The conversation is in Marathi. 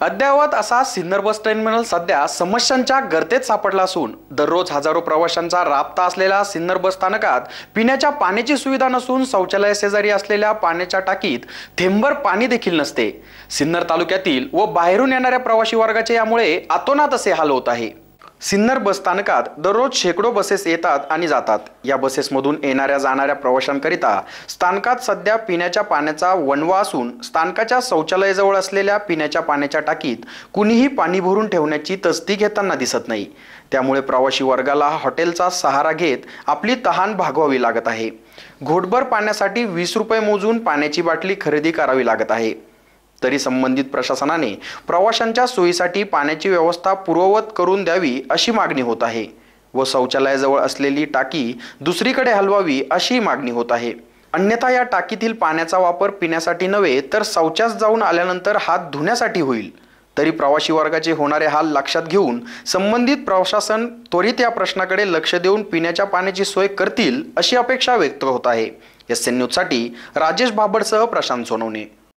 अद्ययावत असा सिन्नर बस टर्मिनल सध्या समस्यांच्या गर्तेत सापडला असून दररोज हजारो प्रवाशांचा राबता असलेल्या सिन्नर बस स्थानकात पिण्याच्या पाण्याची सुविधा नसून शौचालय शेजारी असलेल्या पाण्याच्या टाकीत थेंबर पाणी देखील नसते. सिन्नर तालुक्यातील व बाहेरून येणाऱ्या प्रवासी वर्गाचे यामुळे आतोनात असे हाल होत आहे. सिन्नर बस स्थानकात दररोज शेकडो बसेस येतात आणि जातात. या बसेसमधून येणाऱ्या जाणाऱ्या प्रवाशांकरिता स्थानकात सध्या पिण्याच्या पाण्याचा वणवा असून स्थानकाच्या शौचालयाजवळ असलेल्या पिण्याच्या पाण्याच्या टाकीत कुणीही पाणी भरून ठेवण्याची तस्ती घेताना दिसत नाही. त्यामुळे प्रवासी वर्गाला हॉटेलचा सहारा घेत आपली तहान भागवावी लागत आहे. घोटभर पाण्यासाठी वीस रुपये मोजून पाण्याची बाटली खरेदी करावी लागत आहे. तरी संबंधित प्रशासनाने प्रवाशांच्या सोयीसाठी पाण्याची व्यवस्था पूर्ववत करून द्यावी अशी मागणी होत आहे. व शौचालयाजवळ असलेली टाकी दुसरीकडे हलवावी अशी मागणी होत आहे. अन्यथा या टाकीतील पाण्याचा वापर पिण्यासाठी नव्हे तर शौचास जाऊन आल्यानंतर हात धुण्यासाठी होईल. तरी प्रवासी वर्गाचे होणारे हाल लक्षात घेऊन संबंधित प्रशासन त्वरित या प्रश्नाकडे लक्ष देऊन पिण्याच्या पाण्याची सोय करतील अशी अपेक्षा व्यक्त होत आहे. एस एन न्यूजसाठी राजेश बाबडसह प्रशांत सोनवणे.